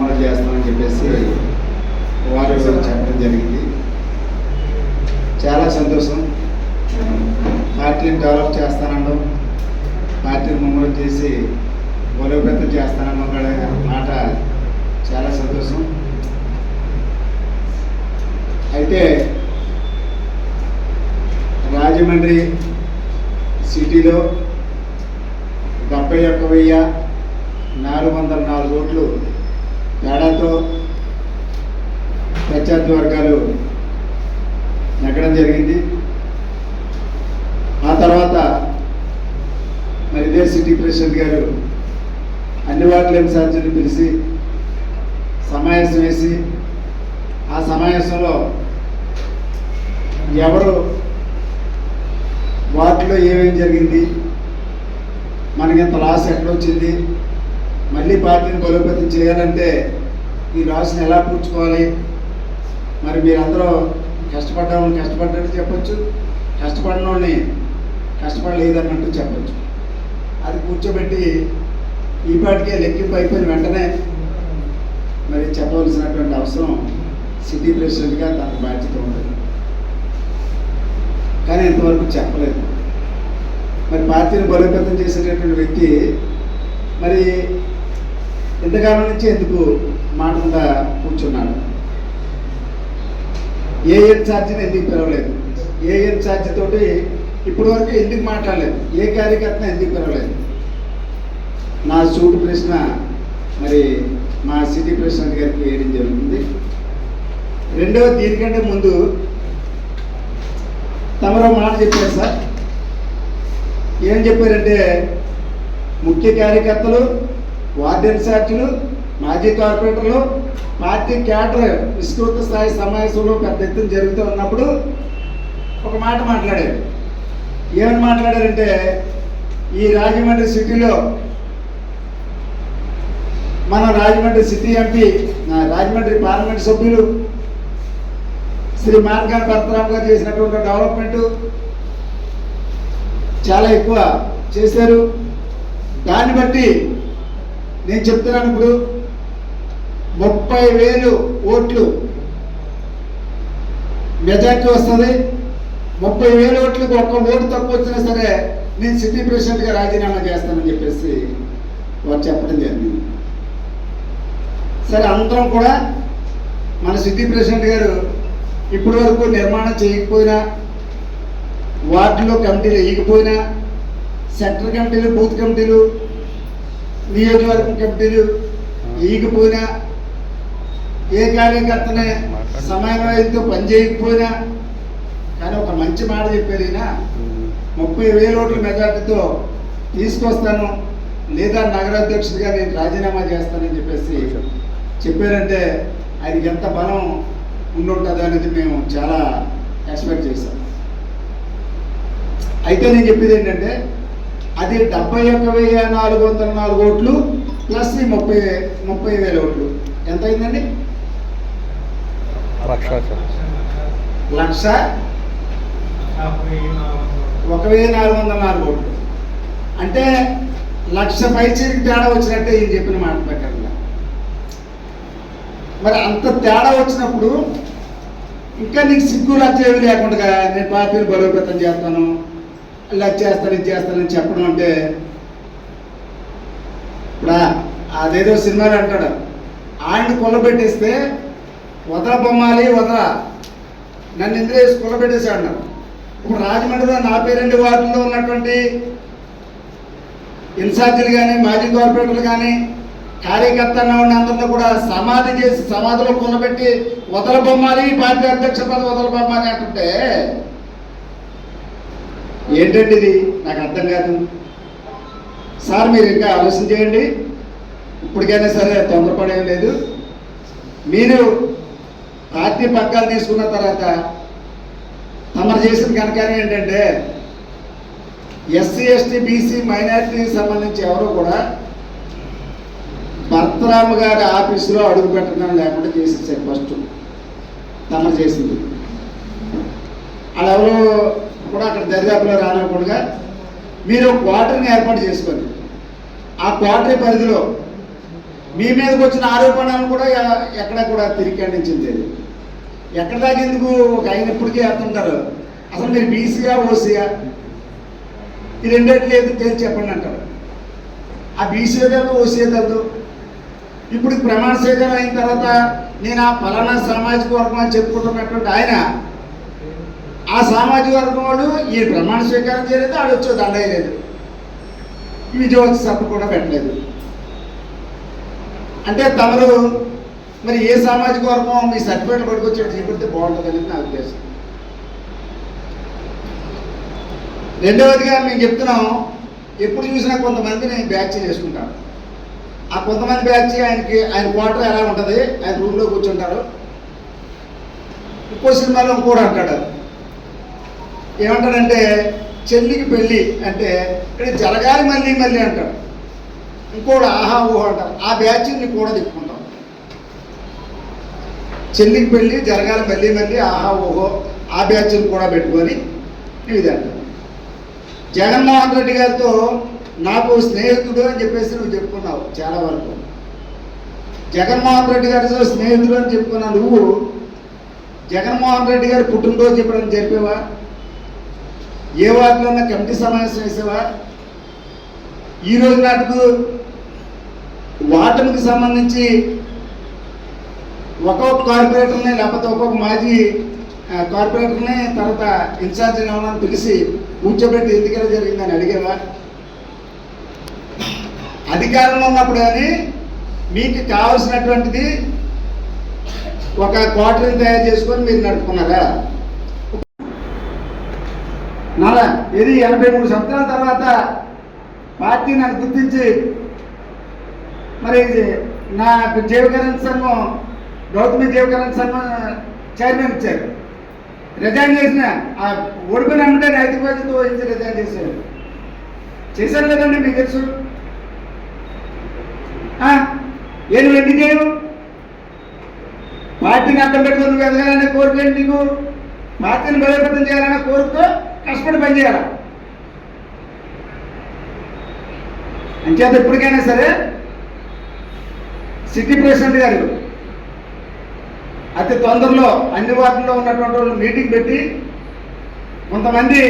అమలు చేస్తామని చెప్పేసి వారు చెప్పడం జరిగింది. చాలా సంతోషం. పార్టీని డెవలప్ చేస్తానడం పార్టీని ముమ్మలు చేసి బలోపేతం చేస్తానన్న మాట చాలా సంతోషం. అయితే రాజమండ్రి సిటీలో డెబ్బై ఒక్క వెయ్యి నాలుగు వందల నాలుగు ఓట్లు తేడాతో ప్రత్యర్థి వర్గాలు నెగ్గడం జరిగింది. ఆ తర్వాత మరి ఇదే సిటీ ప్రెసిడెంట్ గారు అన్ని వార్డుల ఇన్ఛార్జీని పిలిచి సమావేశం వేసి ఆ సమావేశంలో ఎవరు వార్డులో ఏమేమి జరిగింది మనకి ఇంత లాస్ ఎక్కడ వచ్చింది మళ్ళీ పార్టీని బలోపేతం చేయాలంటే ఈ రాశిని ఎలా పూడ్చుకోవాలి? మరి మీరందరూ కష్టపడ్డామని కష్టపడ్డట్టు చెప్పచ్చు. కష్టపడిన వాళ్ళని కష్టపడలేదన్నట్టు చెప్పచ్చు. అది కూర్చోబెట్టి ఈ పాటికే లెక్కింపు అయిపోయిన వెంటనే మరి చెప్పవలసినటువంటి అవసరం సిటీ ప్రెసిడెంట్గా తన బాధ్యత ఉంటుంది కానీ ఇంతవరకు చెప్పలేదు. మరి పార్టీని బలోపేతం చేసేటటువంటి వ్యక్తి మరి ఇంతకాలం నుంచి ఎందుకు మాటకుండా కూర్చున్నాడు? ఏ ఇన్ఛార్జిని ఎందుకు పిలవలేదు? ఏ ఇన్ఛార్జ్ తోటి ఇప్పటి వరకు ఎందుకు మాట్లాడలేదు? ఏ కార్యకర్తను ఎందుకు పిలవలేదు? నా సూటు ప్రశ్న మరి మా సిటీ ప్రెసిడెంట్ గారికి వేయడం జరుగుతుంది. రెండవ దీనికంటే ముందు తమరో మాట చెప్పారు సార్. ఏం చెప్పారంటే ముఖ్య కార్యకర్తలు వార్డు ఇన్ఛార్జీలు మాజీ కార్పొరేటర్లు పార్టీ క్యాడర్ విస్తృత స్థాయి సమావేశంలో పెద్ద ఎత్తున జరుగుతూ ఉన్నప్పుడు ఒక మాట మాట్లాడారు. ఏమని మాట్లాడారంటే ఈ రాజమండ్రి సిటీలో మన Rajahmundry city MP Rajahmundry parliament సభ్యులు శ్రీ మార్గాన్ భరతరామ్ గారు చేసినటువంటి డెవలప్మెంట్ చాలా ఎక్కువ చేశారు. దాన్ని బట్టి నేను చెప్తున్నాను ఇప్పుడు. ముప్పై వేలు ఓట్లు మెజార్టీ వస్తుంది. ముప్పై వేలు ఓట్లకు ఒక్క ఓటు తక్కువ వచ్చినా సరే నేను సిటీ ప్రెసిడెంట్గా రాజీనామా చేస్తానని చెప్పేసి వారు చెప్పడం జరిగింది. సరే అందరం కూడా మన సిటీ ప్రెసిడెంట్ గారు ఇప్పటి వరకు నిర్మాణం చేయకపోయినా వార్డులో కమిటీలు వేయకపోయినా సెంటర్ కమిటీలు బూత్ కమిటీలు నియోజకవర్గం కమిటీలు వేయకపోయినా ఏ కార్యకర్తనే సమన్వయంతో పనిచేయకపోయినా కానీ ఒక మంచి మాట ఈయన. ముప్పై వేల ఓట్ల మెజార్టీతో తీసుకొస్తాను లేదా నగరాధ్యక్షుడిగా నేను రాజీనామా చేస్తానని చెప్పేసి చెప్పారంటే ఆయనకి ఎంత బలం ఉండుంటుంది అనేది మేము చాలా ఎక్స్పెక్ట్ చేశాం. అయితే నేను చెప్పేది ఏంటంటే అది డెబ్బై ఒక్క వెయ్యి నాలుగు వందల నాలుగు ఓట్లు ప్లస్ ఈ ముప్పై ముప్పై వేల ఓట్లు. ఎంత అయిందండి లక్ష? ఒక వెయ్యి నాలుగు వందల నాలుగు ఓట్లు. అంటే లక్ష పైచీకి తేడా వచ్చినట్టే ఈయన చెప్పిన మాట ప్రకారంగా. మరి అంత తేడా వచ్చినప్పుడు ఇంకా నీకు సిగ్గు లక్ష ఏమి లేకుండా నేను పార్టీని బలోపేతం చేస్తాను ఇలా చేస్తాను ఇది చేస్తానని చెప్పడం అంటే ఇప్పుడు అదేదో సినిమాలు అంటాడు. ఆయన కొల్లబెట్టేస్తే వదల బొమ్మాలి వదల. నన్ను ఇంద్రేసి వేసి కొల్లబెట్టేసి అన్నారు ఇప్పుడు రాజమండ్రిలో నా రెండు వార్డులో ఉన్నటువంటి ఇన్ఛార్జీలు కానీ మాజీ కార్పొరేటర్లు కానీ కార్యకర్త ఉన్న అందరిలో కూడా సమాధి చేసి సమాధిలో కొనబెట్టి వదల బొమ్మాలి పార్టీ అధ్యక్ష పదవి వదల బొమ్మాలి అంటుంటే ఏంటండి ఇది? నాకు అర్థం కాదు. సార్ మీరు ఇంకా ఆలోచన చేయండి. ఇప్పటికైనా సరే తొందరపడేం లేదు. మీరు పార్టీ పక్కాలు తీసుకున్న తర్వాత తమరు చేసిన కనుకనే ఏంటంటే ఎస్సీ ఎస్టీ బీసీ మైనారిటీకి సంబంధించి ఎవరు కూడా భర్తరామ గారి ఆఫీసులో అడుగు పెట్టడం లేకుండా చేసేసారు ఫస్ట్ తమరు చేసింది. వాళ్ళు ఎవరు దరిదాపులో రానకుండా మీరు క్వార్టర్ని ఏర్పాటు చేసుకోండి. ఆ క్వార్టర్ పరిధిలో మీ మీదకి వచ్చిన ఆరోపణలు కూడా ఎక్కడా ఎక్కడ కూడా తిరిగి ఖండించింది లేదు ఎక్కడ దాకా ఎందుకు ఒక ఆయన ఇప్పటికీ వేస్తుంటారు అసలు మీరు బీసీయా ఓసీయా? ఈ రెండింటిలో ఏదో తేల్చి చెప్పండి అంటారు. ఆ బీసీ కాదు ఓసీ కాదు ఇప్పుడు ప్రమాణ స్వీకారం అయిన తర్వాత నేను ఆ పలానా సామాజిక వర్గం అని చెప్పుకుంటున్నటువంటి ఆయన ఆ సామాజిక వర్గం వాడు ఈ ప్రమాణ స్వీకారం చేయలేదు ఆడు వచ్చే దండ విజయోత్సవం కూడా పెట్టలేదు. అంటే తమరు మరి ఏ సామాజిక వర్గం మీ సర్టిఫికేట్ పట్టుకొచ్చి చూపెడితే బాగుంటుందని నా ఉద్దేశం. రెండవదిగా మేము చెప్తున్నాం ఎప్పుడు చూసినా కొంతమందిని బ్యాచ్ చేసుకుంటారు. ఆ కొంతమంది బ్యాచ్ ఆయనకి ఆయన క్వార్టర్ ఎలా ఉంటుంది ఆయన రూమ్లో కూర్చుంటారు. ఇంకో సినిమాలో కూడా అంటాడు ఏమంటాడంటే చెల్లికి పెళ్ళి అంటే ఇక్కడ జరగాలి మళ్ళీ మళ్ళీ అంటాడు ఇంకోటి ఆహా ఊహ అంటారు. ఆ బ్యాచ్ని కూడా తిప్పుకుంటాం చెల్లికి పెళ్ళి జరగాలి మళ్ళీ మళ్ళీ ఆహా ఊహో ఆ బ్యాచ్ని కూడా పెట్టుకొని ఇది అంటారు. జగన్మోహన్ రెడ్డి గారితో నాకు స్నేహితుడు అని చెప్పేసి నువ్వు చెప్పుకున్నావు చాలా వరకు. జగన్మోహన్ రెడ్డి గారితో స్నేహితుడు అని చెప్పుకున్నావు నువ్వు. జగన్మోహన్ రెడ్డి గారు పుట్టినరోజు చెప్పడం జరిపేవా? ఏ వార్డులో కమిటీ సమావేశం వేసేవా? ఈ రోజు నాటికు వార్డులకు సంబంధించి ఒక్కొక్క కార్పొరేటర్ని లేకపోతే ఒక్కొక్క మాజీ కార్పొరేటర్ని తర్వాత ఇన్ఛార్జ్ ఎవరైనా పిలిచి కూర్చోబెట్టి ఎందుకలా జరిగిందని అడిగేవా? అధికారంలో ఉన్నప్పుడు కానీ మీకు కావలసినటువంటిది ఒక క్వార్టర్ని తయారు చేసుకొని మీరు నడుపుకున్నారా? నాలా ఇది ఎనభై మూడు సంవత్సరాల తర్వాత పార్టీ నన్ను గుర్తించి మరి నా జీవకరణ సంఘం గౌతమి జీవకరణ సంఘం చైర్మన్ ఇచ్చారు. రిజైన్ చేసిన ఆ ఓడిపోయిన అంటే రైతు బాధ్యత వహించి రిజైన్ చేశారు. చేశారు కదండి మీకు తెలుసు. ఏం ఎందుకు చేయవు? పార్టీని అడ్డం పెట్టుకుని ఎదగాలనే కోరిక నీకు? పార్టీని బలోపేతం చేయాలనే కోరికతో కష్టపడి పనిచేయాలి. అంచేత ఎప్పటికైనా సరే సిటీ ప్రెసిడెంట్ గారు అతి తొందరలో అన్ని వార్డుల్లో ఉన్నటువంటి వాళ్ళు మీటింగ్ పెట్టి కొంతమంది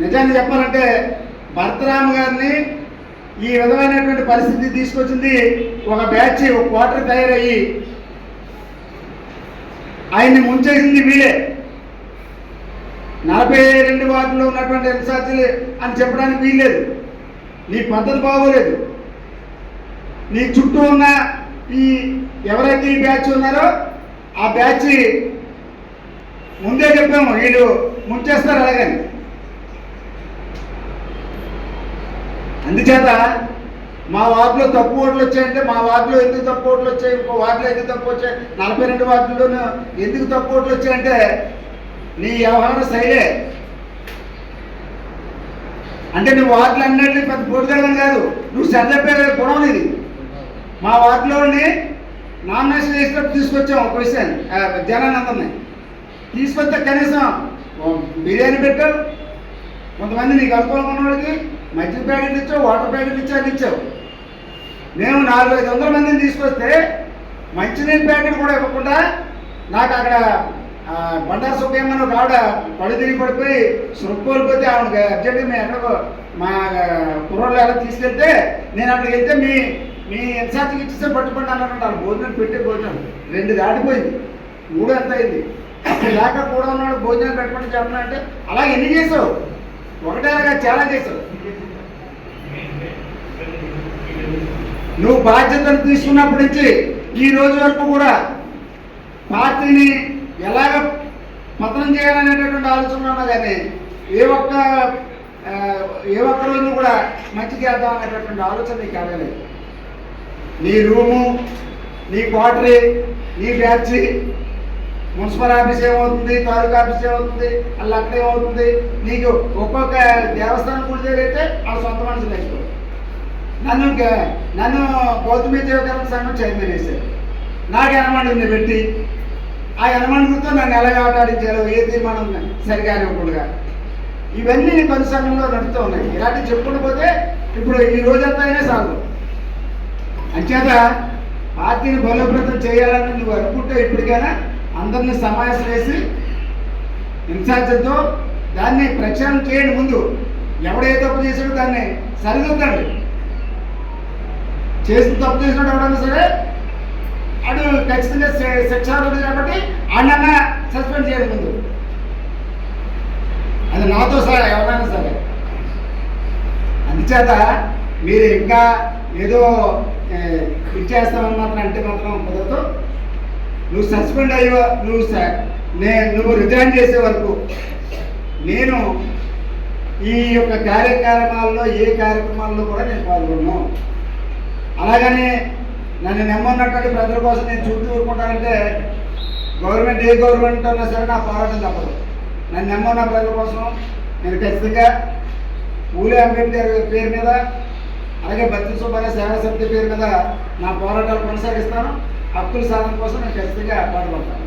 నిజాన్ని చెప్పాలంటే భరతరామ గారిని ఈ విధమైనటువంటి పరిస్థితి తీసుకొచ్చింది ఒక బ్యాచ్ ఒక క్వార్టర్ తయారయ్యి ఆయన్ని ముంచేసింది వీలే నలభై రెండు వార్డులో ఉన్నటువంటి ఎంసార్జీలే అని చెప్పడానికి వీల్లేదు. నీ పద్ధతి బాగోలేదు. నీ చుట్టూ ఉన్న ఈ ఎవరైతే ఈ బ్యాచ్ ఉన్నారో ఆ బ్యాచ్ ముందే చెప్పాము వీళ్ళు ముంచేస్తారు అలాగని. అందుచేత మా వార్డులో తప్పు ఓట్లు వచ్చాయంటే మా వార్డులో ఎందుకు తప్పు ఓట్లు వచ్చాయి ఇంకో వార్డులో ఎందుకు తప్పు వచ్చాయి నలభై రెండు వార్డుల్లోనూ ఎందుకు తప్పు ఓట్లు వచ్చాయంటే నీ వ్యవహార శైలే. అంటే నువ్వు వార్డులు అన్నింటినీ పెద్ద పోటుదలని కాదు. నువ్వు సరిదప్పే గుణం ఇది. మా వార్డులోని నామినేషన్ వేసినప్పుడు తీసుకొచ్చాం ఒక విషయం. జనానందరిని తీసుకొస్తే కనీసం బిర్యానీ పెట్టావు కొంతమంది నీకు అనుకూలంగా ఉన్న వాళ్ళకి మజ్జిగ ప్యాకెట్ ఇచ్చావు వాటర్ ప్యాకెట్ ఇచ్చావు అది ఇచ్చావు. మేము నాలుగు ఐదు వందల మందిని తీసుకొస్తే మంచినీళ్ళ ప్యాకెట్ కూడా ఇవ్వకుండా నాకు అక్కడ బండారు సుబ్బయ్యమ్మ ఒక ఆవిడ పడి తిరిగి పడిపోయి సురుక్కోలిపోతే ఆవిడకి అర్జెంట్గా మేము ఎక్కడికో మా కుర్రోళ్ళు ఎలా తీసుకెళ్తే నేను అక్కడికి వెళ్తే మీ మీ ఎంత ఇచ్చేస్తే పట్టుకోండి అన్నట్టు వాళ్ళు భోజనం పెట్టే భోజనం. రెండు దాటిపోయింది. మూడు ఎంత అయింది? లేక కూడా ఉన్నాడు భోజనం పెట్టమని చెప్పను అంటే అలా ఎన్ని చేసావు? ఒకటే అలాగా చాలా చేసావు. నువ్వు బాధ్యతలు తీసుకున్నప్పటి నుంచి ఈ రోజు వరకు కూడా పార్టీని ఎలాగ మతనం చేయాలనేటటువంటి ఆలోచన ఉన్నా కానీ ఏ ఒక్క ఏ ఒక్క రోజు కూడా మంచి చేద్దాం అనేటటువంటి ఆలోచన నీకు కలగలేదు నీ రూము నీ క్వార్టరీ నీ ఫ్యాక్టరీ మున్సిపల్ ఆఫీస్ ఏమవుతుంది తాలూకా ఆఫీస్ ఏమవుతుంది అలా అక్కడ ఏమవుతుంది నీకు ఒక్కొక్క దేవస్థానం గుడి అయితే వాళ్ళ సొంత మనుషులు వేసుకో నన్ను నన్ను గౌతమి దేవకరణ సంఘం చైర్మన్ వేశారు నాకు ఎనమండిని పెట్టి ఆ ఎనమండితో నన్ను ఎలా ఆటాడించాలో ఏ తీర్మానం సరిగా ఇవ్వకుండా ఇవన్నీ నీ పని నడుస్తూ ఉన్నాయి. ఇలాంటివి చెప్పుకుంటూ పోతే ఇప్పుడు ఈ రోజంతా అయినా సాగు. అంచేత పార్టీని బలోపేతం చేయాలని నువ్వు అనుకుంటే ఇప్పటికైనా అందరినీ సమావేశం వేసి ఇన్ఛార్జ్తో దాన్ని ప్రక్షాళన చేయండి ముందు ఎవడే తప్పు చేసాడో దాన్ని సరిదిద్దండి. చేసిన తప్పు చేసినాడు ఎవడన్నా సరే అటు ఖచ్చితంగా శి- శిక్ష ఉంది కాబట్టి అన్న సస్పెండ్ చేయడం ముందు. అది నాతో సరే ఎవరైనా సరే. అందుచేత మీరు ఇంకా ఏదో ఇచ్చేస్తామని మాత్రం అంటే మాత్రం కుదరదు. నువ్వు సస్పెండ్ అయ్యో నువ్వు నేను నే నువ్వు రిజైన్ చేసే వరకు నేను ఈ యొక్క కార్యక్రమాల్లో ఏ కార్యక్రమాల్లో కూడా నేను పాల్గొన్నాను అలాగని నన్ను నమ్మన్నటువంటి ప్రజల కోసం నేను చుట్టూ ఊరుకుంటానంటే గవర్నమెంట్ ఏ గవర్నమెంట్ అన్నా సరే నా పోరాటం తప్పదు. నన్ను నమ్మన్న ప్రజల కోసం నేను ఖచ్చితంగా ఊలే అంబేద్కర్ పేరు మీద అలాగే బత్తి సుబ్బారావు సేవా సమితి పేరు మీద నా పోరాటాలు కొనసాగిస్తాను. హక్కుల సాధన కోసం నేను ఖచ్చితంగా పాటుపడతాను.